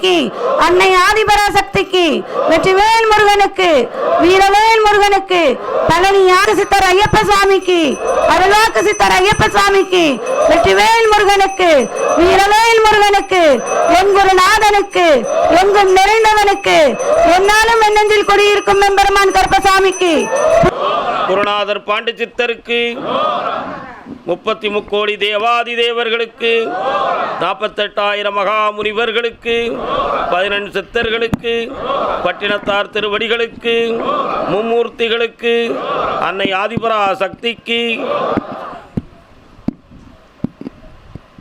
சக்திக்கு அன்னை ஆதிபராசக்திக்கு வெற்றிவேல் முருகனுக்கு வீரவேல் முருகனுக்கு பழனி யாரு சித்தர் ஐயப்ப சாமிக்கு அருளாக்கு சித்தர் ஐயப்ப சாமிக்கு வெற்றிவேல் முருகனுக்கு வீரவேல் முருகனுக்கு எங்குருநாதனுக்கு எங்கும் நிறைந்தவனுக்கு என்னாலும் என்னெஞ்சில் குடியிருக்கும் எம்பெருமான் கருப்பசாமிக்கு. குருநாதர் பாண்டி சித்தருக்கு முப்பத்தி முக்கோடி தேவாதி தேவர்களுக்கு நாற்பத்தெட்டாயிரம் மகா முனிவர்களுக்கு பதினெண்டு சித்தர்களுக்கு பட்டினத்தார் திருவடிகளுக்கு மும்மூர்த்திகளுக்கு அன்னை ஆதிபரா சக்திக்கு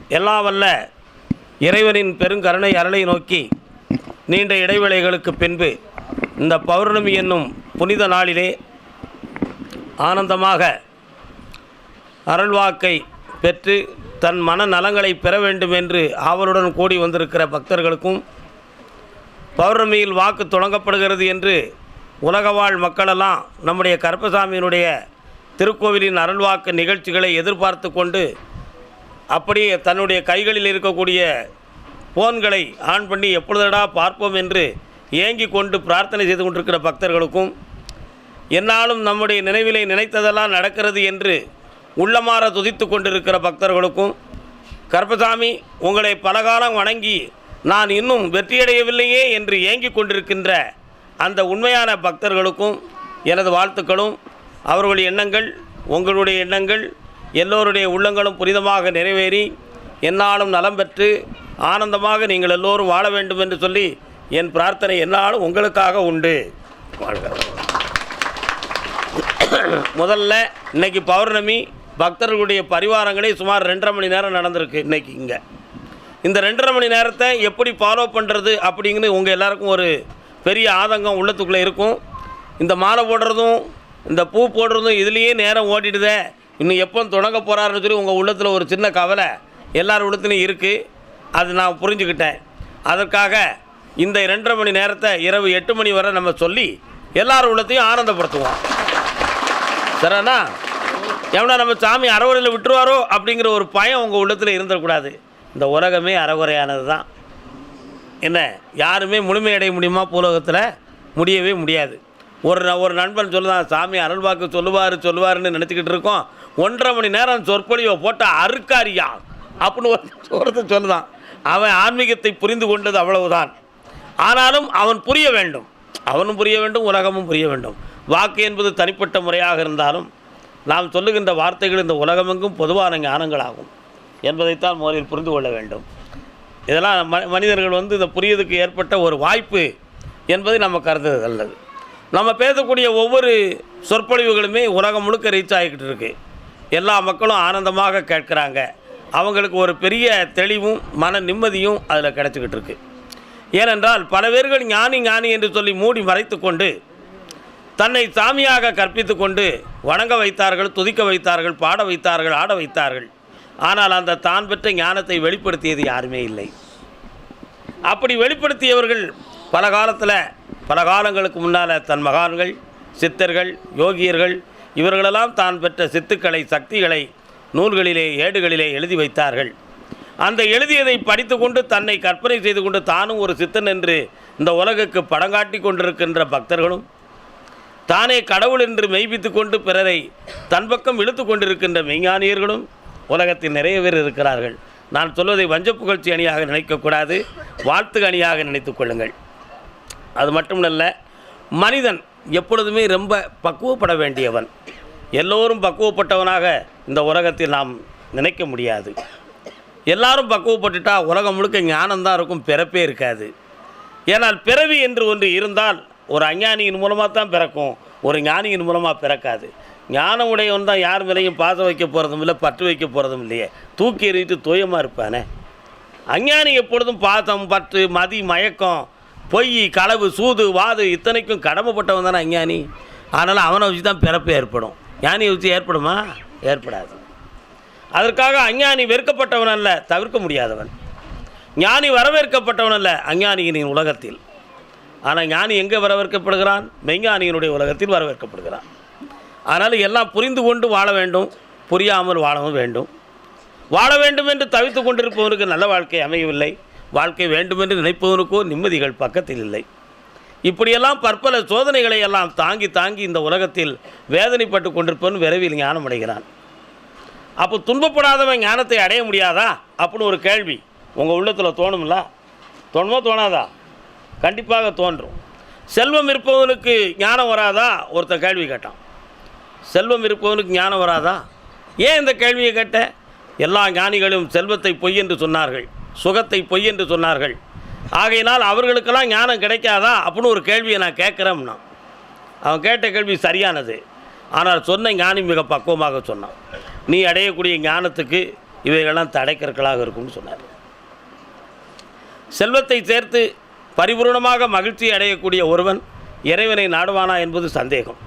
எல்லாம் வல்ல இறைவனின் பெருங்கருணை அருளை நோக்கி நீண்ட இடைவேளைகளுக்கு பின்பு இந்த பௌர்ணமி என்னும் புனித நாளிலே ஆனந்தமாக அருள்வாக்கை பெற்று தன் மன நலங்களை பெற வேண்டும் என்று ஆவலுடன் கூடி வந்திருக்கிற பக்தர்களுக்கும் பௌர்ணமியில் வாக்கு தொடங்கப்படுகிறது என்று உலகவாழ் மக்களெல்லாம் நம்முடைய கருப்பசாமியினுடைய திருக்கோவிலின் அருள்வாக்கு நிகழ்ச்சிகளை எதிர்பார்த்து கொண்டு அப்படியே தன்னுடைய கைகளில் இருக்கக்கூடிய போன்களை ஆன் பண்ணி எப்பொழுதடா பார்ப்போம் என்று ஏங்கி கொண்டு பிரார்த்தனை செய்து கொண்டிருக்கிற பக்தர்களுக்கும் என்னாலும் நம்முடைய நினைவிலே நினைத்ததெல்லாம் நடக்கிறது என்று உள்ளமாற துதித்து கொண்டிருக்கிற பக்தர்களுக்கும் கருப்பசாமி உங்களை பலகாலம் வணங்கி நான் இன்னும் வெற்றியடையவில்லையே என்று ஏங்கிக் கொண்டிருக்கின்ற அந்த உண்மையான பக்தர்களுக்கும் எனது வாழ்த்துக்களும். அவர்களுடைய எண்ணங்கள் உங்களுடைய எண்ணங்கள் எல்லோருடைய உள்ளங்களும் புனிதமாக நிறைவேறி என்னாலும் நலம் பெற்று ஆனந்தமாக நீங்கள் எல்லோரும் வாழ வேண்டும் என்று சொல்லி என் பிரார்த்தனை என்னாலும் உங்களுக்காக உண்டு. வாழ்க. முதல்ல இன்றைக்கி பௌர்ணமி. பக்தர்களுடைய பரிவாரங்களே சுமார் ரெண்டரை மணி நேரம் நடந்திருக்கு இன்றைக்கி இங்கே. இந்த ரெண்டரை மணி நேரத்தை எப்படி ஃபாலோ பண்ணுறது அப்படிங்கிறது உங்கள் எல்லாருக்கும் ஒரு பெரிய ஆதங்கம் உள்ளத்துக்குள்ளே இருக்கும். இந்த மாலை போடுறதும் இந்த பூ போடுறதும் இதுலேயே நேரம் ஓடிடுதே. இன்னும் எப்போ தொடங்க போகிறாருன்னு சொல்லி உங்கள் உள்ளத்தில் ஒரு சின்ன கவலை எல்லார் உள்ளத்துலையும் இருக்குது அது நான் புரிஞ்சுக்கிட்டேன். அதற்காக இந்த ரெண்டரை மணி நேரத்தை இரவு எட்டு மணி வரை நம்ம சொல்லி எல்லார் உள்ளத்தையும் ஆனந்தப்படுத்துவோம். சரிண்ணா எவனா நம்ம சாமி அறகுறையில் விட்டுருவாரோ அப்படிங்கிற ஒரு பயம் உங்கள் உள்ளத்தில் இருந்துடக்கூடாது. இந்த உலகமே அறகுறையானது தான். என்ன? யாருமே முழுமையடைய முடியுமா பூலோகத்தில்? முடியவே முடியாது. ஒரு ந- ஒரு நண்பன் சொல்லுதான் சாமி அருள்வாக்கு சொல்லுவார் சொல்லுவாருன்னு நினச்சிக்கிட்டு இருக்கோம். ஒன்றரை மணி நேரம் சொற்பொழிவை போட்டால் அருக்காரியா அப்படின்னு ஒரு ஒருத்தன் சொல்லுதான். அவன் ஆன்மீகத்தை புரிந்து கொண்டது அவ்வளவுதான். ஆனாலும் அவன் புரிய வேண்டும். அவனும் புரிய வேண்டும் உலகமும் புரிய வேண்டும். வாக்கு என்பது தனிப்பட்ட முறையாக இருந்தாலும் நாம் சொல்லுகின்ற வார்த்தைகள் இந்த உலகமெங்கும் பொதுவான ஞானங்களாகும் என்பதைத்தான் முதலில் புரிந்து கொள்ள வேண்டும். இதெல்லாம் ம மனிதர்கள் வந்து இந்த புரியதுக்கு ஏற்பட்ட ஒரு வாய்ப்பு என்பதை நம்ம கருதுறது நல்லது நம்ம பேசக்கூடிய ஒவ்வொரு சொற்பொழிவுகளுமே உலகம் முழுக்க ரீச் ஆகிக்கிட்டு இருக்குது எல்லா மக்களும் ஆனந்தமாக கேட்குறாங்க. அவங்களுக்கு ஒரு பெரிய தெளிவும் மன நிம்மதியும் அதில் கிடச்சிக்கிட்டு இருக்குது ஏனென்றால் பல பேர்கள் ஞானி ஞானி என்று சொல்லி மூடி மறைத்து கொண்டு தன்னை சாமியாக கற்பித்து கொண்டு வணங்க வைத்தார்கள் துதிக்க வைத்தார்கள் பாட வைத்தார்கள் ஆட வைத்தார்கள். ஆனால் அந்த தான் பெற்ற ஞானத்தை வெளிப்படுத்தியது யாருமே இல்லை. அப்படி வெளிப்படுத்தியவர்கள் பல காலத்தில் பல காலங்களுக்கு முன்னால் தன் மகான்கள் சித்தர்கள் யோகியர்கள் இவர்களெல்லாம் தான் பெற்ற சித்துக்களை சக்திகளை நூல்களிலே ஏடுகளிலே எழுதி வைத்தார்கள். அந்த எழுதியதை படித்துக்கொண்டு தன்னை கற்பனை செய்து கொண்டு தானும் ஒரு சித்தன் என்று இந்த உலகுக்கு படங்காட்டி கொண்டிருக்கின்ற பக்தர்களும் தானே கடவுள் என்று மெய்ப்பித்து கொண்டு பிறரை தன் பக்கம் இழுத்து கொண்டிருக்கின்ற மெய்ஞானியர்களும் உலகத்தில் நிறைய பேர் இருக்கிறார்கள். நான் சொல்வதை வஞ்ச புகழ்ச்சி அணியாக நினைக்கக்கூடாது வாழ்த்து அணியாக நினைத்து கொள்ளுங்கள். அது மட்டுமல்ல மனிதன் எப்பொழுதுமே ரொம்ப பக்குவப்பட வேண்டியவன். எல்லோரும் பக்குவப்பட்டவனாக இந்த உலகத்தில் நாம் நினைக்க முடியாது. எல்லாரும் பக்குவப்பட்டுட்டால் உலகம் முழுக்க ஞானம்தான் இருக்கும் பிறப்பே இருக்காது. ஏனால் பிறவி என்று ஒன்று இருந்தால் ஒரு அஞ்ஞானியின் மூலமாக தான் பிறக்கும். ஒரு ஞானியின் மூலமாக பிறக்காது. ஞானம் உடையவன் தான் யார் மேலேயும் பாச வைக்க போகிறதும் இல்லை பற்று வைக்க போகிறதும் இல்லையே. தூக்கி எறிவிட்டு தூயமாக இருப்பானே? அஞ்ஞானி எப்பொழுதும் பாசம் பற்று மதி மயக்கம் பொய் களவு சூது வாது இத்தனைக்கும் கடமைப்பட்டவன் தானே அஞ்ஞானி. அதனால் அவனை வச்சு தான் பிறப்பு ஏற்படும். ஞானியை வச்சு ஏற்படுமா? ஏற்படாது. அதற்காக அஞ்ஞானி வெறுக்கப்பட்டவன் அல்ல தவிர்க்க முடியாதவன். ஞானி வரவேற்கப்பட்டவன் அல்ல அஞ்ஞானியின் உலகத்தில். ஆனால் ஞானி எங்கே வரவேற்கப்படுகிறான்? மெய்ஞானியினுடைய உலகத்தில் வரவேற்கப்படுகிறான். அதனால் எல்லாம் புரிந்து கொண்டு வாழ வேண்டும். புரியாமல் வாழவும் வேண்டும். வாழ வேண்டும் என்று தவித்து கொண்டிருப்பவனுக்கு நல்ல வாழ்க்கை அமையவில்லை. வாழ்க்கை வேண்டுமென்று நினைப்பவனுக்கோ நிம்மதிகள் பக்கத்தில் இல்லை. இப்படியெல்லாம் பற்பல சோதனைகளை எல்லாம் தாங்கி தாங்கி இந்த உலகத்தில் வேதனைப்பட்டு கொண்டிருப்பவன் விரைவில் ஞானம் அடைகிறான். அப்போ துன்பப்படாதவன் ஞானத்தை அடைய முடியாதா? அப்படின்னு ஒரு கேள்வி. உங்கள் உள்ளத்தில் தோணும்ல? தோணுமோ தோணாதா? கண்டிப்பாக தோன்றும். செல்வம் இருப்பவனுக்கு ஞானம் வராதா? ஒருத்தன் கேள்வி கேட்டான். செல்வம் இருப்பவனுக்கு ஞானம் வராதா? ஏன் இந்த கேள்வியை கேட்ட? எல்லா ஞானிகளும் செல்வத்தை பொய் என்று சொன்னார்கள். சுகத்தை பொய் என்று சொன்னார்கள். ஆகையினால் அவர்களுக்கெல்லாம் ஞானம் கிடைக்காதா? அப்படின்னு ஒரு கேள்வியை நான் கேட்குறேன்னா அவன் கேட்ட கேள்வி சரியானது. ஆனால் சொன்ன ஞானி மிக பக்குவமாக சொன்னான். நீ அடையக்கூடிய ஞானத்துக்கு இவைகளெல்லாம் தடைக்கற்களாக இருக்கும்னு சொன்னார். செல்வத்தை சேர்த்து பரிபூர்ணமாக மகிழ்ச்சி அடையக்கூடிய ஒருவன் இறைவனை நாடுவானா என்பது சந்தேகம்.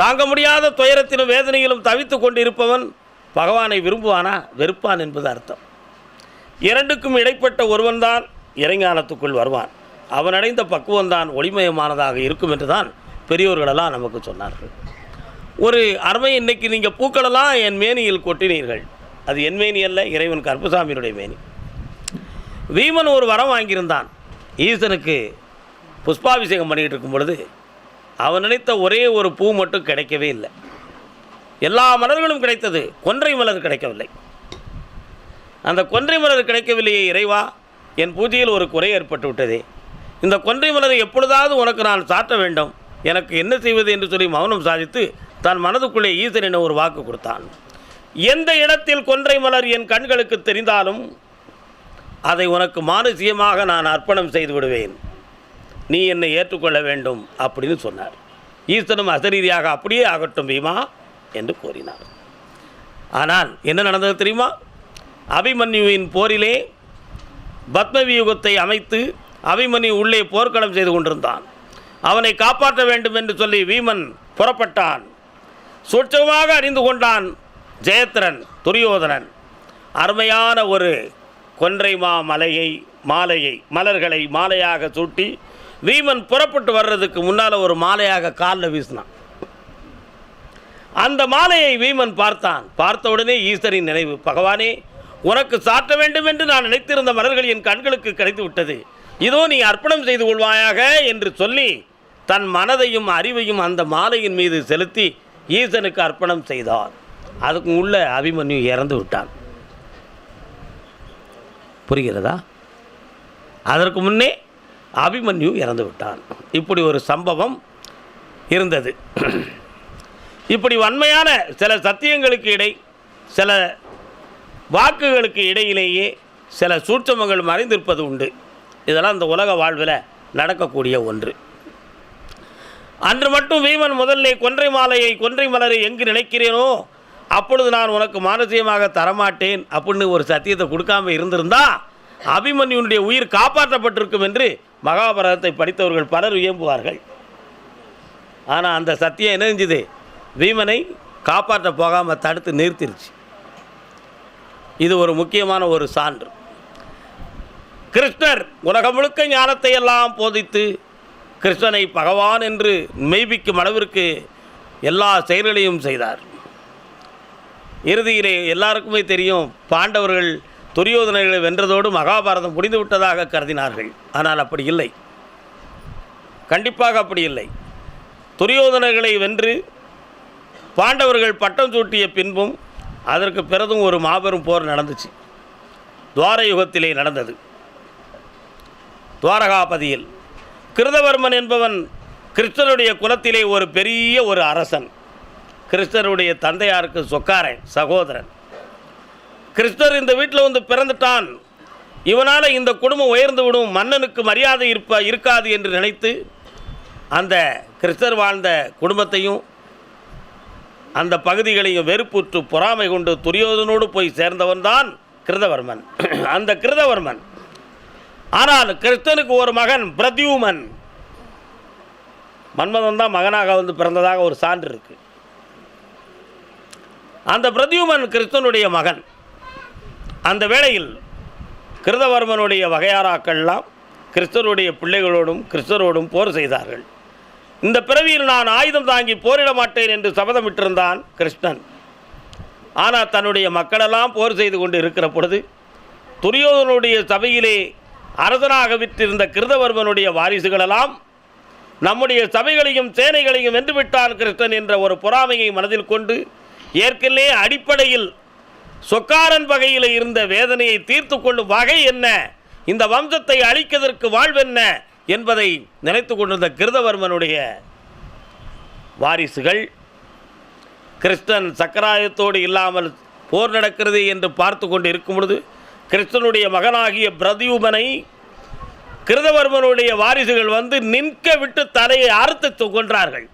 தாங்க முடியாத துயரத்திலும் வேதனையிலும் தவித்து கொண்டிருப்பவன் பகவானை விரும்புவானா? வெறுப்பான் என்பது அர்த்தம். இரண்டுக்கும் இடைப்பட்ட ஒருவன்தான் இறைஞானத்துக்குள் வருவான். அவன் அடைந்த பக்குவம்தான் ஒளிமயமானதாக இருக்கும் என்று தான் பெரியோர்களெல்லாம் நமக்கு சொன்னார்கள். ஒரு அருமை இன்னைக்கு நீங்கள் பூக்களெல்லாம் என் மேனியில் கொட்டினீர்கள். அது என் மேனி அல்ல இறைவன் கருப்பசாமியுடைய மேனி. வீமன் ஒரு வரம் வாங்கியிருந்தான். ஈசனுக்கு புஷ்பாபிஷேகம் பண்ணிக்கிட்டு இருக்கும் பொழுது அவன் நினைத்த ஒரே ஒரு பூ மட்டும் கிடைக்கவே இல்லை. எல்லா மலர்களும் கிடைத்தது கொன்றை மலர் கிடைக்கவில்லை. அந்த கொன்றை மலர் கிடைக்கவில்லையே இறைவா என் பூஜையில் ஒரு குறை ஏற்பட்டு விட்டதே. இந்த கொன்றை மலரை எப்பொழுதாவது உனக்கு நான் சாட்ட வேண்டும். எனக்கு என்ன செய்வது என்று சொல்லி மௌனம் சாதித்து தன் மனதுக்குள்ளே ஈசன் என ஒரு வாக்கு கொடுத்தான். எந்த இடத்தில் கொன்றை மலர் என் கண்களுக்கு தெரிந்தாலும் அதை உனக்கு மானுசியமாக நான் அர்ப்பணம் செய்து விடுவேன் நீ என்னை ஏற்றுக்கொள்ள வேண்டும் அப்படின்னு சொன்னார். ஈஸ்வரனும் அசரீதியாக அப்படியே ஆகட்டும் பீமா என்று கூறினார். ஆனால் என்ன நடந்தது தெரியுமா? அபிமன்யுவின் போரிலே பத்மவியூகத்தை அமைத்து அபிமன்யு உள்ளே போர்க்களம் செய்து கொண்டிருந்தான். அவனை காப்பாற்ற வேண்டும் என்று சொல்லி வீமன் புறப்பட்டான். சூட்சமாக அறிந்து கொண்டான் ஜெயத்திரன் துரியோதனன். அருமையான ஒரு கொன்றைமா மலையை மாலையை மலர்களை மாலையாக சூட்டி வீமன் புறப்பட்டு வர்றதுக்கு முன்னால் ஒரு மாலையாக காலில் வீசினான். அந்த மாலையை வீமன் பார்த்தான். பார்த்த உடனே ஈஸ்வரின் நினைவு பகவானே உனக்கு சாட்ட வேண்டும் என்று நான் நினைத்திருந்த மலர்கள் என் கண்களுக்கு கிடைத்து விட்டது. இதோ நீ அர்ப்பணம் செய்து கொள்வாயாக என்று சொல்லி தன் மனதையும் அறிவையும் அந்த மாலையின் மீது செலுத்தி ஈசனுக்கு அர்ப்பணம் செய்தார் அதுக்கு உள்ள அபிமன்யு இறந்து விட்டான். புரிகிறதா? அதற்கு முன்னே அபிமன்யு இறந்து விட்டான் இப்படி ஒரு சம்பவம் இருந்தது. இப்படி வன்மையான சில சத்தியங்களுக்கு இடை சில வாக்குகளுக்கு இடையிலேயே சில சூட்சமங்கள் மறைந்திருப்பது உண்டு. இதெல்லாம் இந்த உலக வாழ்வில் நடக்கக்கூடிய ஒன்று. அன்று மட்டும் வீமன் முதல்லே கொன்றை மாலையை கொன்றை மலரை எங்கு நினைக்கிறேனோ அப்பொழுது நான் உனக்கு மானசீகமாக தரமாட்டேன் அப்படின்னு ஒரு சத்தியத்தை கொடுக்காம இருந்திருந்தா அபிமன்யுனுடைய உயிர் காப்பாற்றப்பட்டிருக்கும் என்று மகாபாரதத்தை படித்தவர்கள் பலர் வியம்புவார்கள். ஆனால் அந்த சத்தியம் என்ன செஞ்சுது? வீமனை காப்பாற்ற போகாமல் தடுத்து நிறுத்திருச்சு. இது ஒரு முக்கியமான ஒரு சான்று. கிருஷ்ணர் உலகம் முழுக்க ஞானத்தை எல்லாம் போதித்து கிருஷ்ணனை பகவான் என்று மெய்ப்பிக்கும் அளவிற்கு எல்லா செயல்களையும் செய்தார். இறுதியிலே எல்லாருக்குமே தெரியும் பாண்டவர்கள் துரியோதனைகளை வென்றதோடு மகாபாரதம் முடிந்து விட்டதாக கருதினார்கள். ஆனால் அப்படி இல்லை. கண்டிப்பாக அப்படி இல்லை. துரியோதனைகளை வென்று பாண்டவர்கள் பட்டம் சூட்டிய பின்பும் அதற்கு பிறகும் ஒரு மாபெரும் போர் நடந்துச்சு. துவார யுகத்திலே நடந்தது. துவாரகாபதியில் கிருதவர்மன் என்பவன் கிருஷ்ணனுடைய குலத்திலே ஒரு பெரிய ஒரு அரசன். கிருஷ்ணருடைய தந்தையாருக்கு சொக்காரன் சகோதரன். கிருஷ்ணர் இந்த வீட்டில் வந்து பிறந்துட்டான். இவனால் இந்த குடும்பம் உயர்ந்து விடும் மன்னனுக்கு மரியாதை இருப்ப இருக்காது என்று நினைத்து அந்த கிருஷ்ணர் வாழ்ந்த குடும்பத்தையும் அந்த பகுதிகளையும் வெறுப்புற்று பொறாமை கொண்டு துரியோதனோடு போய் சேர்ந்தவன் தான் கிருதவர்மன். அந்த கிருதவர்மன். ஆனால் கிருஷ்ணனுக்கு ஒரு மகன் பிரத்யூமன். மன்மதன் தான் மகனாக வந்து பிறந்ததாக ஒரு சான்று இருக்குது அந்த பிரதியுமன் கிருஷ்ணனுடைய மகன். அந்த வேளையில் கிருதவர்மனுடைய வகையாராக்கள்லாம் கிறிஸ்தருடைய பிள்ளைகளோடும் கிறிஸ்தரோடும் போர் செய்தார்கள். இந்த பிறவியில் நான் ஆயுதம் தாங்கி போரிட மாட்டேன் என்று சபதமிட்டிருந்தான் கிருஷ்ணன். ஆனால் தன்னுடைய மக்களெல்லாம் போர் செய்து கொண்டு இருக்கிற பொழுது துரியோதனுடைய சபையிலே அரசனாக விற்றிருந்த கிருதவர்மனுடைய வாரிசுகளெல்லாம் நம்முடைய சபைகளையும் சேனைகளையும் வென்றுவிட்டான் கிருஷ்ணன் என்ற ஒரு பொறாமையை மனதில் கொண்டு ஏற்கனவே அடிப்படையில் சொக்காரன் வகையில் இருந்த வேதனையை தீர்த்து கொள்ளும் வகை என்ன? இந்த வம்சத்தை அழிக்கதற்கு வாழ்வென்ன என்பதை நினைத்து கொண்டிருந்த கிருதவர்மனுடைய வாரிசுகள் கிருஷ்ணன் சக்கராயத்தோடு இல்லாமல் போர் நடக்கிறது என்று பார்த்து கொண்டு இருக்கும் பொழுது கிருஷ்ணனுடைய மகனாகிய பிரதியுமனை கிருதவர்மனுடைய வாரிசுகள் வந்து நிற்க விட்டு தலையை அறுத்து கொன்றார்கள்.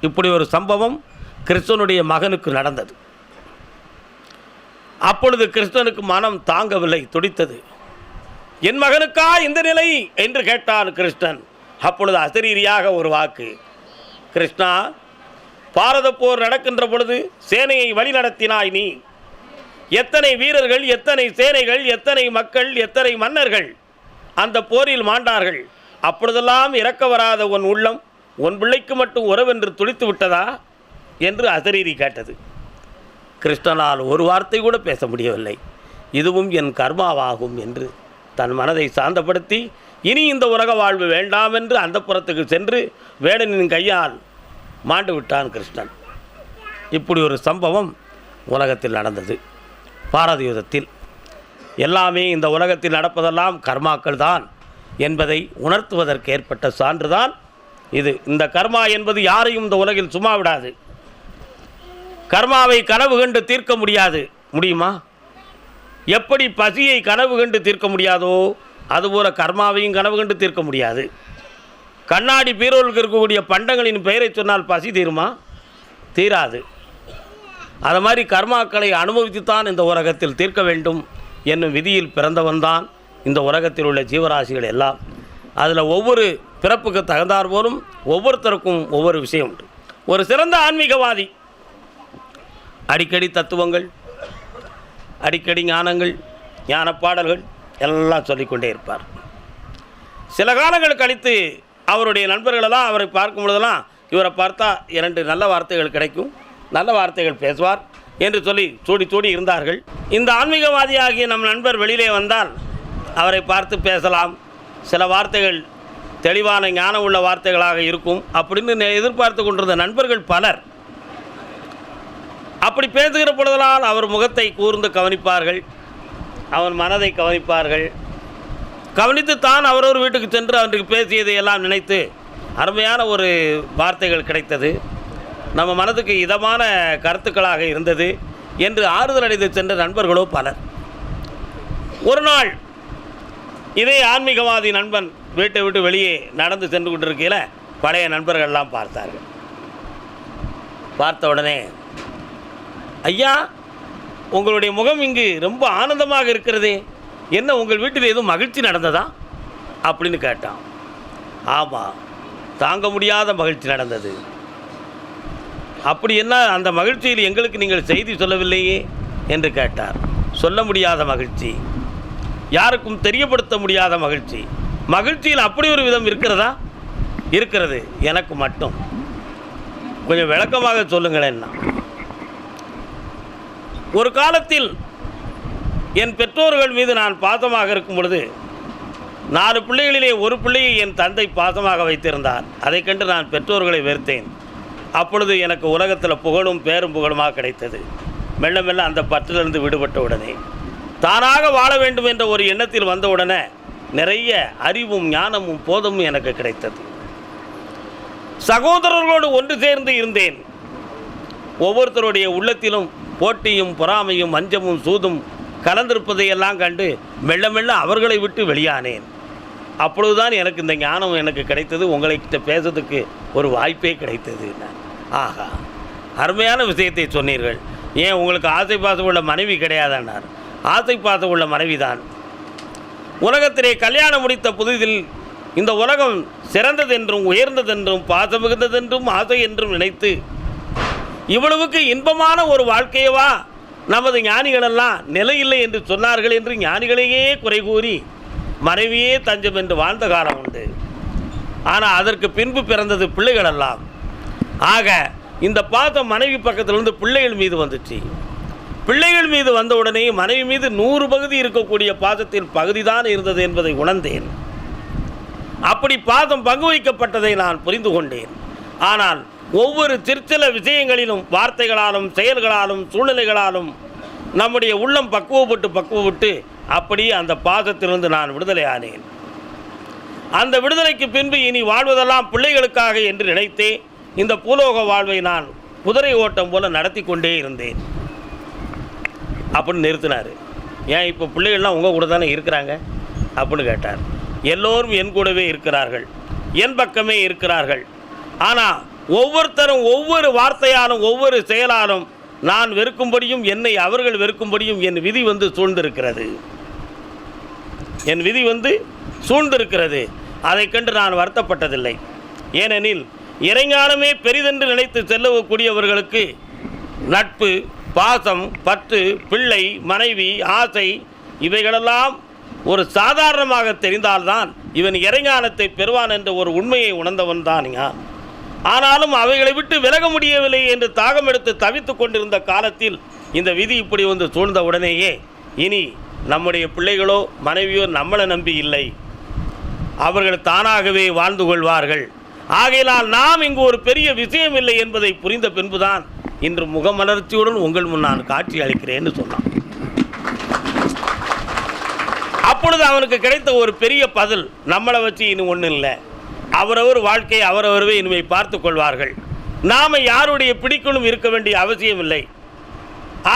இப்படி ஒரு சம்பவம் கிருஷ்ணனுடைய மகனுக்கு நடந்தது. அப்பொழுது கிருஷ்ணனுக்கு மனம் தாங்கவில்லை துடித்தது. என் மகனுக்கா இந்த நிலை? என்று கேட்டான் கிருஷ்ணன் அப்பொழுது அசரீரியாக ஒரு வாக்கு கிருஷ்ணா பாரத போர் நடக்கின்ற பொழுது சேனையை வழிநடத்தினாய் நீ. எத்தனை வீரர்கள் எத்தனை சேனைகள் எத்தனை மக்கள் எத்தனை மன்னர்கள் அந்த போரில் மாண்டார்கள்? அப்பொழுதெல்லாம் இறக்க வராத உன் உள்ளம் உன் பிள்ளைக்கு மட்டும் உறவென்று துடித்து விட்டதா? என்று அசரீரி கேட்டது. கிருஷ்ணனால் ஒரு வார்த்தை கூட பேச முடியவில்லை. இதுவும் என் கர்மாவாகும் என்று தன் மனதை சாந்தப்படுத்தி இனி இந்த உலக வாழ்வு வேண்டாம் என்று அந்த புறத்துக்கு சென்று வேடனின் கையால் மாண்டு விட்டான் கிருஷ்ணன். இப்படி ஒரு சம்பவம் உலகத்தில் நடந்தது. பாரத யுதத்தில். எல்லாமே இந்த உலகத்தில் நடப்பதெல்லாம் கர்மாக்கள் தான் என்பதை உணர்த்துவதற்கு ஏற்பட்ட சான்றுதான் இது. இந்த கர்மா என்பது யாரையும் இந்த உலகில் சும்மா விடாது. கர்மாவை கனவு கண்டு தீர்க்க முடியாது. முடியுமா? எப்படி பசியை கனவு கண்டு தீர்க்க முடியாதோ அதுபோல் கர்மாவையும் கனவு கண்டு தீர்க்க முடியாது. கண்ணாடி பீரோலுக்கு இருக்கக்கூடிய பண்டங்களின் பெயரை சொன்னால் பசி தீருமா? தீராது. அது மாதிரி கர்மாக்களை அனுபவித்துத்தான் இந்த உலகத்தில் தீர்க்க வேண்டும் என்னும் விதியில் பிறந்தவன் தான் இந்த உலகத்தில் உள்ள ஜீவராசிகள் எல்லாம். அதில் ஒவ்வொரு பிறப்புக்கு தகுந்தார் போலும் ஒவ்வொருத்தருக்கும் ஒவ்வொரு விஷயம் உண்டு. ஒரு சிறந்த ஆன்மீகவாதி அடிக்கடி தத்துவங்கள் அடிக்கடி ஞானங்கள் ஞான பாடல்கள் எல்லாம் சொல்லிக்கொண்டே இருப்பார். சில காலங்கள் கழித்து அவருடைய நண்பர்களெல்லாம் அவரை பார்க்கும் பொழுதெல்லாம் இவரை பார்த்தா இரண்டு நல்ல வார்த்தைகள் கிடைக்கும் நல்ல வார்த்தைகள் பேசுவார் என்று சொல்லி சூடி சூடி இருந்தார்கள். இந்த ஆன்மீகவாதியாகிய நம் நண்பர் வெளியிலே வந்தால் அவரை பார்த்து பேசலாம். சில வார்த்தைகள் தெளிவான ஞானம் உள்ள வார்த்தைகளாக இருக்கும். அப்படின்னு எதிர்பார்த்து கொண்டிருந்த நண்பர்கள் பலர் அப்படி பேசுகிற பொழுதலால் அவர் முகத்தை கூர்ந்து கவனிப்பார்கள். அவன் மனதை கவனிப்பார்கள். கவனித்து தான் அவரவர் வீட்டுக்கு சென்று அவனுக்கு பேசியதை எல்லாம் நினைத்து அருமையான ஒரு வார்த்தைகள் கிடைத்தது. நம்ம மனதுக்கு இதமான கருத்துக்களாக இருந்தது என்று ஆறுதல் அடைந்து சென்ற நண்பர்களோ பலர். ஒரு நாள் இதே ஆன்மீகவாதி நண்பன் வீட்டை விட்டு வெளியே நடந்து சென்று கொண்டிருக்கையில் பழைய நண்பர்கள்லாம் பார்த்தார்கள். பார்த்த உடனே ஐயா உங்களுடைய முகம் இங்கு ரொம்ப ஆனந்தமாக இருக்கிறதே. என்ன உங்கள் வீட்டில் எதுவும் மகிழ்ச்சி நடந்ததா? அப்படின்னு கேட்டான். ஆமாம் தாங்க முடியாத மகிழ்ச்சி நடந்தது. அப்படி என்ன அந்த மகிழ்ச்சியில் எங்களுக்கு நீங்கள் செய்தி சொல்லவில்லையே? என்று கேட்டார். சொல்ல முடியாத மகிழ்ச்சி. யாருக்கும் தெரியப்படுத்த முடியாத மகிழ்ச்சி. மகிழ்ச்சியில் அப்படி ஒரு விதம் இருக்கிறதா? இருக்கிறது எனக்கு மட்டும். கொஞ்சம் விளக்கமாக சொல்லுங்களேன்னா ஒரு காலத்தில் என் பெற்றோர்கள் மீது நான் பாசமாக இருக்கும் பொழுது நாலு பிள்ளைகளிலே ஒரு பிள்ளையை என் தந்தை பாசமாக வைத்திருந்தார். அதை கண்டு நான் பெற்றோர்களை வெறுத்தேன். அப்பொழுது எனக்கு உலகத்தில் புகழும் பேரும் புகழுமாக கிடைத்தது. மெல்ல மெல்ல அந்த பற்றிலிருந்து விடுபட்ட உடனே தானாக வாழ வேண்டும் என்ற ஒரு எண்ணத்தில் வந்தவுடனே நிறைய அறிவும் ஞானமும் போதமும் எனக்கு கிடைத்தது. சகோதரர்களோடு ஒன்று சேர்ந்து இருந்தேன். ஒவ்வொருத்தருடைய உள்ளத்திலும் போட்டியும் பொறாமையும் வஞ்சமும் சூதும் கலந்திருப்பதையெல்லாம் கண்டு மெல்ல மெல்ல அவர்களை விட்டு வெளியானேன். அப்பொழுதுதான் எனக்கு இந்த ஞானம் எனக்கு கிடைத்தது. உங்களைக்கிட்ட பேசுறதுக்கு ஒரு வாய்ப்பே கிடைத்தது. ஆஹா. அருமையான விஷயத்தை சொன்னீர்கள். ஏன் உங்களுக்கு ஆசை பாசம் உள்ள மனைவி கிடையாதானார்? ஆசை பாசம் உள்ள மனைவிதான். உலகத்திலே கல்யாணம் முடித்த புதிதில் இந்த உலகம் சிறந்ததென்றும் உயர்ந்ததென்றும் பாசம் மிகுந்ததென்றும் ஆசை என்றும் நினைத்து இவ்வளவுக்கு இன்பமான ஒரு வாழ்க்கையவா? நமது ஞானிகளெல்லாம் நிலையில்லை என்று சொன்னார்கள் என்று ஞானிகளையே குறை கூறி மனைவியே தஞ்சம் என்று வாழ்ந்த காலம் உண்டு. ஆனால் அதற்கு பின்பு பிறந்தது பிள்ளைகளெல்லாம். ஆக இந்த பாதம் மனைவி பக்கத்திலிருந்து பிள்ளைகள் மீது வந்துச்சு. பிள்ளைகள் மீது வந்தவுடனே மனைவி மீது நூறு பகுதி இருக்கக்கூடிய பாசத்தின் பகுதிதான் இருந்தது என்பதை உணர்ந்தேன். அப்படி பாதம் பங்கு வைக்கப்பட்டதை நான் புரிந்து கொண்டேன். ஆனால் ஒவ்வொரு திருச்சில விஷயங்களிலும் வார்த்தைகளாலும் செயல்களாலும் சூழ்நிலைகளாலும் நம்முடைய உள்ளம் பக்குவப்பட்டு பக்குவப்பட்டு அப்படியே அந்த பாதத்திலிருந்து நான் விடுதலை ஆனேன். அந்த விடுதலைக்கு பின்பு இனி வாழ்வதெல்லாம் பிள்ளைகளுக்காக என்று நினைத்தே இந்த பூலோக வாழ்வை நான் குதிரை ஓட்டம் போல நடத்தி கொண்டே இருந்தேன். அப்படின்னு நிறுத்தினார். ஏன் இப்போ பிள்ளைகள்லாம் உங்கள் கூட தானே இருக்கிறாங்க? அப்படின்னு கேட்டார். எல்லோரும் என் கூடவே இருக்கிறார்கள். என் பக்கமே இருக்கிறார்கள். ஆனால் ஒவ்வொருத்தரும் ஒவ்வொரு வார்த்தையாலும் ஒவ்வொரு செயலாலும் நான் வெறுக்கும்படியும் என்னை அவர்கள் வெறுக்கும்படியும் என் விதி வந்து சூழ்ந்திருக்கிறது. என் விதி வந்து சூழ்ந்திருக்கிறது. அதை கண்டு நான் வருத்தப்பட்டதில்லை. ஏனெனில் இறைஞானமே பெரிதென்று நினைத்து செல்லக்கூடியவர்களுக்கு நட்பு பாசம் பற்று பிள்ளை மனைவி ஆசை இவைகளெல்லாம் ஒரு சாதாரணமாக தெரிந்தால்தான் இவன் இறைஞானத்தை பெறுவான் என்ற ஒரு உண்மையை உணர்ந்தவன் தான் யான். ஆனாலும் அவைகளை விட்டு விலக முடியவில்லை என்று தாகம் எடுத்து தவித்துக் கொண்டிருந்த காலத்தில் இந்த விதி இப்படி வந்து சூழ்ந்த உடனேயே இனி நம்முடைய பிள்ளைகளோ மனைவியோ நம்மளை நம்பி இல்லை. அவர்கள் தானாகவே வாழ்ந்து கொள்வார்கள். ஆகையினால் நாம் இங்கு ஒரு பெரிய விஷயம் இல்லை என்பதை புரிந்த பின்புதான் இன்று முகமலர்ச்சியுடன் உங்கள் முன் நான் காட்சி அளிக்கிறேன்னு சொன்னான். அப்பொழுது அவனுக்கு கிடைத்த ஒரு பெரிய பதில் நம்மளை வச்சு இன்னும் ஒன்றும் இல்லை. அவரவர் வாழ்க்கையை அவரவரவே இனிமே பார்த்து கொள்வார்கள். நாம் யாருடைய பிடிக்கலும் இருக்க வேண்டிய அவசியம் இல்லை.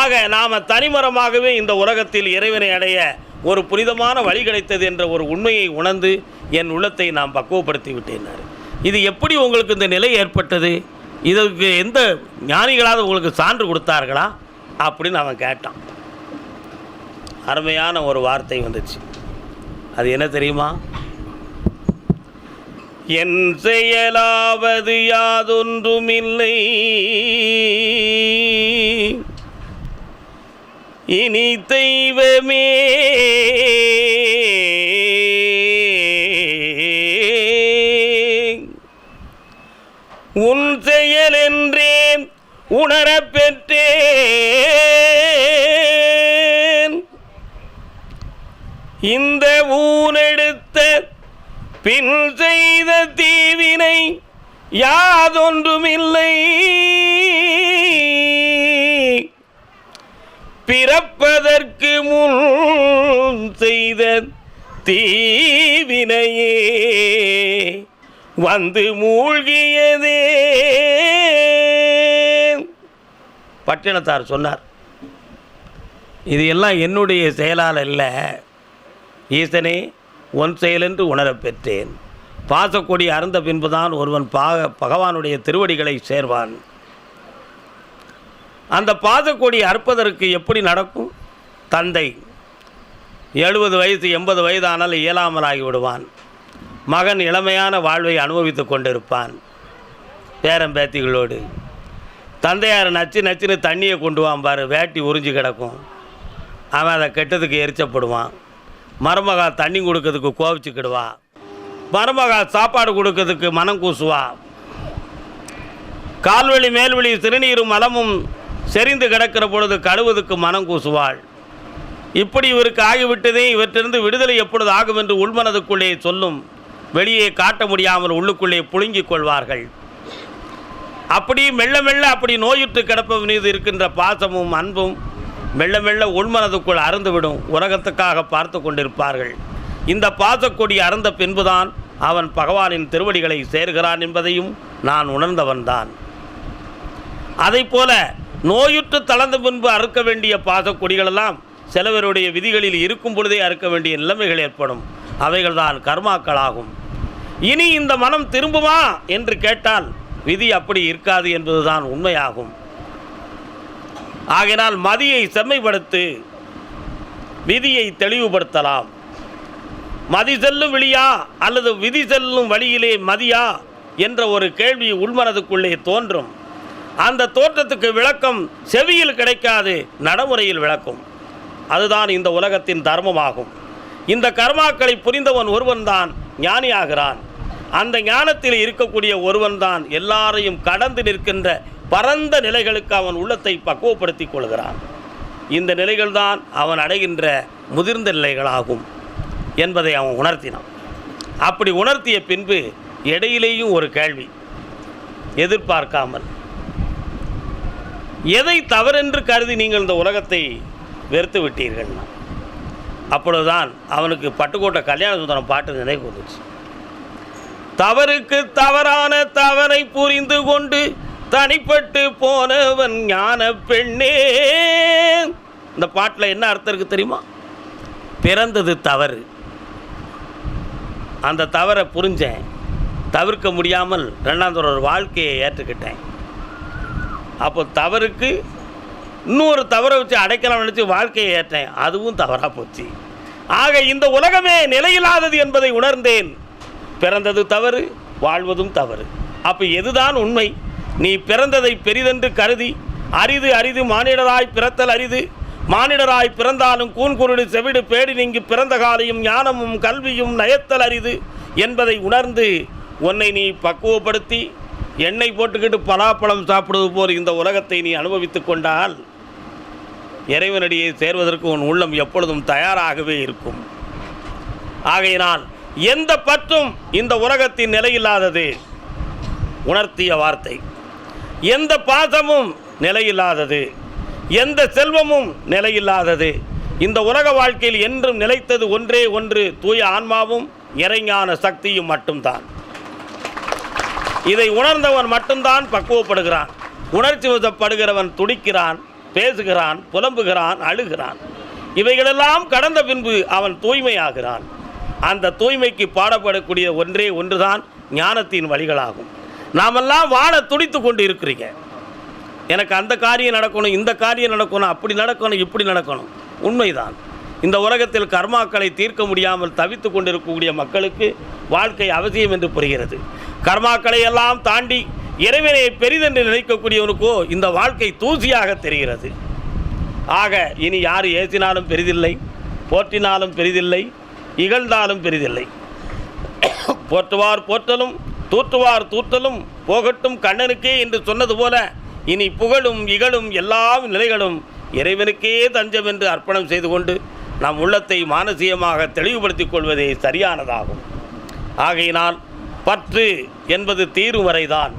ஆக நாம் தனிமரமாகவே இந்த உலகத்தில் இறைவனை அடைய ஒரு புனிதமான வழி கிடைத்தது என்ற ஒரு உண்மையை உணர்ந்து என் உள்ளத்தை நாம் பக்குவப்படுத்தி விட்டேனார். இது எப்படி உங்களுக்கு இந்த நிலை ஏற்பட்டது? இதற்கு எந்த ஞானிகளாவது உங்களுக்கு சான்று கொடுத்தார்களா? அப்படின்னு அவன் கேட்டான். அருமையான ஒரு வார்த்தை வந்துச்சு. அது என்ன தெரியுமா? என் செயலாவது யாதொன்றுமில்லை. இனி தெய்வமே. உன் செயல் என்றேன் உணரப்பெற்றேன் இந்த ஊனெடுத்து பின் செய்த தீவினை யாதொன்றுமில்லை. பிறப்பதற்கு முன் செய்த தீவினையே வந்து மூழ்கியதே. பட்டினத்தார் சொன்னார் இது எல்லாம் என்னுடைய செயலால் இல்லை ஈசனே உன் செயலென்று உணரப் பெற்றேன். பாசக்கொடி அருந்த பின்புதான் ஒருவன் பாக பகவானுடைய திருவடிகளை சேர்வான். அந்த பாசக்கொடி அறுப்பதற்கு எப்படி நடக்கும்? தந்தை எழுபது வயசு எண்பது வயதானால் இயலாமலாகி விடுவான். மகன் இளமையான வாழ்வை அனுபவித்து கொண்டிருப்பான். பேரன் பேத்திகளோடு. தந்தையார் நச்சு நச்சுன்னு தண்ணியை கொண்டு வாம்பார் பாரு வேட்டி உறிஞ்சி கிடக்கும். அவன் அதை கெட்டதுக்கு எரிச்சப்படுவான். மருமகா தண்ணி கொடுக்கறதுக்கு கோவிச்சுக்கிடுவா. மருமகா சாப்பாடு கொடுக்கறதுக்கு மனம் கூசுவா. கால்வழி மேல்வழி சிறுநீரும் மலமும் செறிந்து கிடக்கிற பொழுது கழுவதுக்கு மனம் கூசுவாள். இப்படி இவருக்கு ஆகிவிட்டதே இவற்றிலிருந்து விடுதலை எப்பொழுது ஆகும் என்று உள்மனதுக்குள்ளே சொல்லும் வெளியே காட்ட முடியாமல் உள்ளுக்குள்ளே புழுங்கிக் கொள்வார்கள். அப்படி மெல்ல மெல்ல அப்படி நோயுற்று கிடப்பவன் மீது இருக்கின்ற பாசமும் அன்பும் மெல்ல மெல்ல உள்மனதுக்குள் அறந்துவிடும் உலகத்துக்காக பார்த்து கொண்டிருப்பார்கள். இந்த பாசக்கொடி அறந்த பின்புதான் அவன் பகவானின் திருவடிகளை சேர்கிறான் என்பதையும் நான் உணர்ந்தவன்தான். அதைப் போல நோயுற்று தளர்ந்த பின்பு அறுக்க வேண்டிய பாசக்கொடிகளெல்லாம் சிலவருடைய விதிகளில் இருக்கும் பொழுதே அறுக்க வேண்டிய நிலைமைகள் ஏற்படும். அவைகள்தான் கர்மாக்களாகும். இனி இந்த மனம் திரும்புமா என்று கேட்டால் விதி அப்படி இருக்காது என்பதுதான் உண்மையாகும். ஆகையினால் மதியை செம்மைப்படுத்து விதியை தெளிவுபடுத்தலாம். மதி செல்லும் விழியா அல்லது விதி செல்லும் வழியிலே மதியா என்ற ஒரு கேள்வி உள்மனதுக்குள்ளே தோன்றும். அந்த தோற்றத்துக்கு விளக்கம் செவியில் கிடைக்காது நடைமுறையில் விளக்கும். அதுதான் இந்த உலகத்தின் தர்மமாகும். இந்த கர்மாக்களை புரிந்தவன் ஒருவன்தான் ஞானியாகிறான். அந்த ஞானத்தில் இருக்கக்கூடிய ஒருவன்தான் எல்லாரையும் கடந்து நிற்கின்ற பரந்த நிலைகளுக்கு அவன் உள்ளத்தை பக்குவப்படுத்திக் கொள்கிறான். இந்த நிலைகள்தான் அவன் அடைகின்ற முதிர்ந்த நிலைகளாகும் என்பதை அவன் உணர்த்தினான். அப்படி உணர்த்திய பின்பு இடையிலேயும் ஒரு கேள்வி எதிர்பார்க்காமல் எதை தவறென்று கருதி நீங்கள் இந்த உலகத்தை வெறுத்து விட்டீர்கள்னா அப்பொழுதுதான் அவனுக்கு பட்டுக்கோட்டை கல்யாண சுந்தரம் பாட்டு நினைவு வந்துச்சு. தவறுக்கு தவறான தவறை புரிந்து கொண்டு தனிப்பட்டு போனவன் ஞான பெண்ணே. இந்த பாட்டில் என்ன அர்த்தம் இருக்கு தெரியுமா? பிறந்தது தவறு. அந்த தவறை புரிஞ்சேன். தவிர்க்க முடியாமல் ரெண்டாந்தோட ஒரு வாழ்க்கையை ஏற்றுக்கிட்டேன். அப்போ தவறுக்கு இன்னொரு தவறை வச்சு அடைக்கலாம் நினச்சி வாழ்க்கையை ஏற்றேன். அதுவும் தவறாக போச்சு. ஆக இந்த உலகமே நிலையில்லாதது என்பதை உணர்ந்தேன். பிறந்தது தவறு வாழ்வதும் தவறு. அப்போ எதுதான் உண்மை? நீ பிறந்ததை பெரிதென்று கருதி அரிது அரிது மானிடராய் பிறத்தல் அரிது. மானிடராய் பிறந்தாலும் கூன்குருடு செவிடு பேடி நீங்கி பிறந்த காலையும் ஞானமும் கல்வியும் நயத்தல் அரிது என்பதை உணர்ந்து உன்னை நீ பக்குவப்படுத்தி எண்ணெய் போட்டுக்கிட்டு பலாப்பழம் சாப்பிடுவது போல் இந்த உலகத்தை நீ அனுபவித்துக் கொண்டால் இறைவனடியை சேர்வதற்கு உன் உள்ளம் எப்பொழுதும் தயாராகவே இருக்கும். ஆகையினால் எந்த பற்றும் இந்த உலகத்தின் நிலையில்லாதது. உணர்த்திய வார்த்தை. எந்த பாசமும் நிலையில்லாதது. எந்த செல்வமும் நிலையில்லாதது. இந்த உலக வாழ்க்கையில் என்றும் நிலைத்தது ஒன்றே ஒன்று தூய ஆன்மாவும் இறைஞான சக்தியும் மட்டும்தான். இதை உணர்ந்தவன் மட்டும்தான் பக்குவப்படுகிறான். உணர்ச்சி வசப்படுகிறவன் துடிக்கிறான் பேசுகிறான் புலம்புகிறான் அழுகிறான். இவைகளெல்லாம் கடந்த பின்பு அவன் தூய்மையாகிறான். அந்த தூய்மைக்கு பாடப்படக்கூடிய ஒன்றே ஒன்றுதான் ஞானத்தின் வழிகளாகும். நாமெல்லாம் வாழ துடித்து கொண்டு இருக்கிறீங்க எனக்கு அந்த காரியம் நடக்கணும் இந்த காரியம் நடக்கணும் அப்படி நடக்கணும் இப்படி நடக்கணும். உண்மைதான். இந்த உலகத்தில் கர்மாக்களை தீர்க்க முடியாமல் தவித்து கொண்டிருக்கக்கூடிய மக்களுக்கு வாழ்க்கை அவசியம் என்று புரிகிறது. கர்மாக்களை எல்லாம் தாண்டி இறைவனை பெரிதென்று நினைக்கக்கூடியவனுக்கோ இந்த வாழ்க்கை தூசியாக தெரிகிறது. ஆக இனி யார் ஏசினாலும் பெரிதில்லை போற்றினாலும் பெரிதில்லை இகழ்ந்தாலும் பெரிதில்லை. போற்றுவார் போற்றலும் தூற்றுவார் தூற்றலும் போகட்டும் கண்ணனுக்கே என்று சொன்னது போல இனி புகழும் இகழும் எல்லா நிலைகளும் இறைவனுக்கே தஞ்சம் என்று அர்ப்பணம் செய்து கொண்டு நம் உள்ளத்தை மானசீகமாக தெளிவுபடுத்திக் கொள்வதே சரியானதாகும். ஆகையினால் பற்று என்பது தீரும் வரைதான்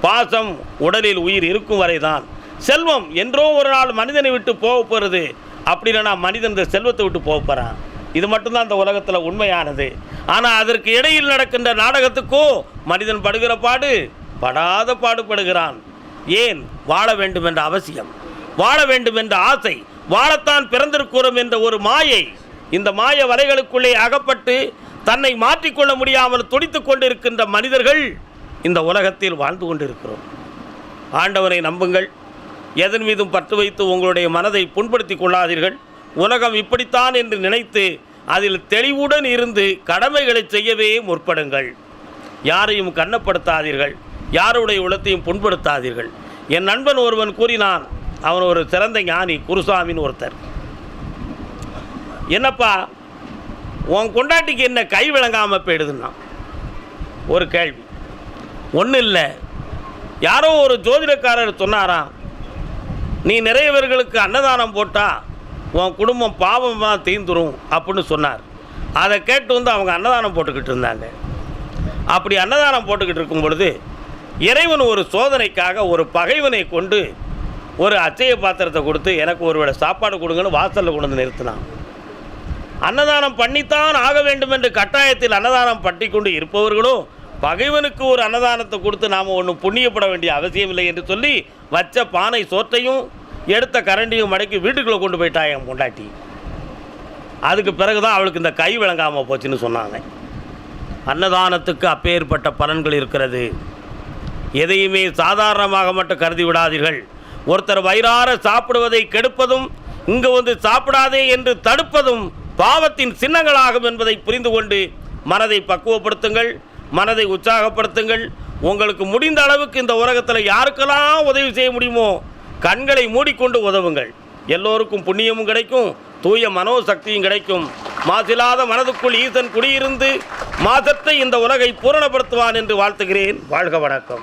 பாசம் உடலில் உயிர் இருக்கும் வரைதான் செல்வம் என்றோ ஒரு நாள் மனிதனை விட்டு போக போகிறது அப்படி மனிதன் இந்த செல்வத்தை விட்டு போக போகிறான் இது மட்டும்தான் இந்த உலகத்தில் உண்மையானது. ஆனால் அதற்கு இடையில் நடக்கின்ற நாடகத்துக்கோ மனிதன் படுகிற பாடு படாத பாடுபடுகிறான். ஏன்? வாழ வேண்டும் என்ற அவசியம். வாழ வேண்டும் என்ற ஆசை வாழத்தான் பிறந்திருக்கிறோம் என்ற ஒரு மாயை இந்த மாய வலைகளுக்குள்ளே அகப்பட்டு தன்னை மாற்றிக்கொள்ள முடியாமல் துடித்து கொண்டிருக்கின்ற மனிதர்கள் இந்த உலகத்தில் வாழ்ந்து கொண்டிருக்கிறோம். ஆண்டவனை நம்புங்கள். எதன் மீதும் பற்று வைத்து உங்களுடைய மனதை புண்படுத்திக் கொள்ளாதீர்கள். உலகம் இப்படித்தான் என்று நினைத்து அதில் தெளிவுடன் இருந்து கடமைகளை செய்யவே முற்படுங்கள். யாரையும் கண்ணப்படுத்தாதீர்கள். யாருடைய உள்ளத்தையும் புண்படுத்தாதீர்கள். என் நண்பன் ஒருவன் கூறினான் அவன் ஒரு சிறந்த ஞானி குருசாமின்னு ஒருத்தர். என்னப்பா உன் கொண்டாட்டிக்கு என்ன கை விளங்காமல் போயிடுதுன்னா? ஒரு கேள்வி. ஒன்றும் இல்லை. யாரோ ஒரு ஜோதிடக்காரர் சொன்னாராம் நீ நிறைய பேர்களுக்கு அன்னதானம் போட்டால் உன் குடும்பம் பாவமாக தீந்துரும் அப்படின்னு சொன்னார். அதை கேட்டு வந்து அவங்க அன்னதானம் போட்டுக்கிட்டு இருந்தாங்க. அப்படி அன்னதானம் போட்டுக்கிட்டு இருக்கும் பொழுது இறைவன் ஒரு சோதனைக்காக ஒரு பகைவனை கொண்டு ஒரு அச்சய பாத்திரத்தை கொடுத்து எனக்கு ஒரு வேளை சாப்பாடு கொடுங்கன்னு வாசலில் கொண்டு வந்து நிறுத்தினான். அன்னதானம் பண்ணித்தான் ஆக வேண்டும் என்று கட்டாயத்தில் அன்னதானம் பட்டி கொண்டு இருப்பவர்களும் பகைவனுக்கு ஒரு அன்னதானத்தை கொடுத்து நாம் ஒன்றும் புண்ணியப்பட வேண்டிய அவசியம் இல்லை என்று சொல்லி வச்ச பானை சோற்றையும் எடுத்த கரண்டியும் மடக்கி வீட்டுக்குள்ளே கொண்டு போயிட்டா என் பொண்டாட்டி. அதுக்கு பிறகு தான் அவளுக்கு இந்த கை விளங்காமல் போச்சுன்னு சொன்னாங்க. அன்னதானத்துக்கு அப்பேற்பட்ட பலன்கள் இருக்கிறது. எதையுமே சாதாரணமாக மட்டும் கருதி விடாதீர்கள். ஒருத்தர் வயிறார சாப்பிடுவதை கெடுப்பதும் இங்கு வந்து சாப்பிடாதே என்று தடுப்பதும் பாவத்தின் சின்னங்களாகும் என்பதை புரிந்து கொண்டு மனதை பக்குவப்படுத்துங்கள் மனதை உற்சாகப்படுத்துங்கள். உங்களுக்கு முடிந்த அளவுக்கு இந்த உலகத்தில் யாருக்கெல்லாம் உதவி செய்ய முடியுமோ கண்களை மூடிக்கொண்டு உதவுங்கள். எல்லோருக்கும் புண்ணியமும் கிடைக்கும் தூய மனோசக்தியும் கிடைக்கும். மாசில்லாத மனதுக்குள் ஈசன் குடியிருந்து மாதத்தை இந்த உலகை பூரணப்படுத்துவான் என்று வாழ்த்துகிறேன். வாழ்க வணக்கம்.